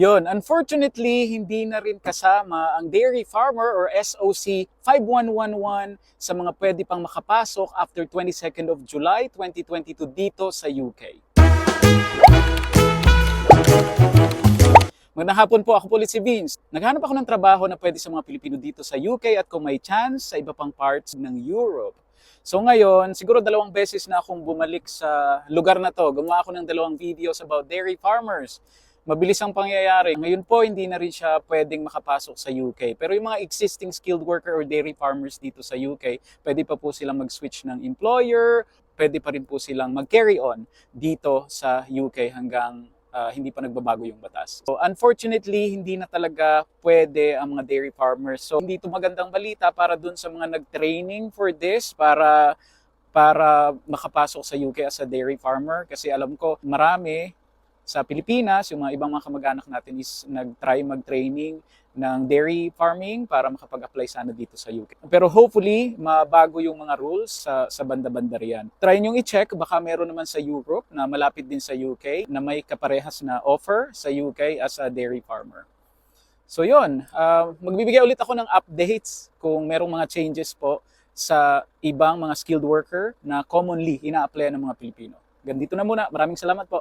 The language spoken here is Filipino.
Yun, unfortunately, hindi na rin kasama ang dairy farmer or SOC 5111 sa mga pwede pang makapasok after 22nd of July 2022 dito sa UK. Magandang hapon po, ako po ulit si Vince. Naghanap ako ng trabaho na pwede sa mga Pilipino dito sa UK at kung may chance sa iba pang parts ng Europe. So ngayon, siguro dalawang beses na akong bumalik sa lugar na to. Gumawa ako ng dalawang videos about dairy farmers. Mabilis ang pangyayari. Ngayon po, hindi na rin siya pwedeng makapasok sa UK. Pero yung mga existing skilled worker or dairy farmers dito sa UK, pwede pa po silang mag-switch ng employer, pwede pa rin po silang mag-carry on dito sa UK hanggang ah, hindi pa nagbabago yung batas. So unfortunately, hindi na talaga pwede ang mga dairy farmers. So hindi ito magandang balita para dun sa mga nag-training for this para para makapasok sa UK as a dairy farmer kasi alam ko marami sa Pilipinas, yung mga ibang mga kamag-anak natin is nag-try mag-training ng dairy farming para makapag-apply sana dito sa UK. Pero hopefully, mabago yung mga rules sa, sa banda-banda riyan. Try nyo i-check, baka meron naman sa Europe na malapit din sa UK na may kaparehas na offer sa UK as a dairy farmer. So yun, uh, magbibigay ulit ako ng updates kung merong mga changes po sa ibang mga skilled worker na commonly ina-apply ng mga Pilipino. Ganito na muna. Maraming salamat po.